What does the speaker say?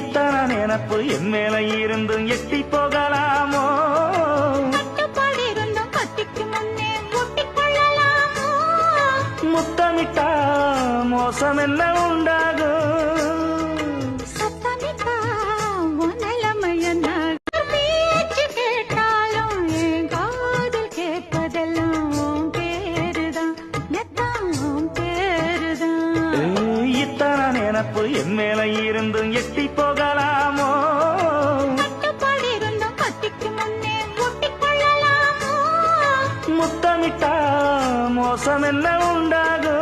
நினப்பு என் மேல இருந்தும் எட்டி போகலாமோ? முத்தமிட்டா மோசம் என்ன உண்டாகும்? கேட்பதெல்லாம் பேருதான். பேருதான். இத்தனை நினப்பு என் மேல இருந்தும் எட்டி போகலாமோ? முத்தமிட்டா மோசம் என்ன உண்டாகும்?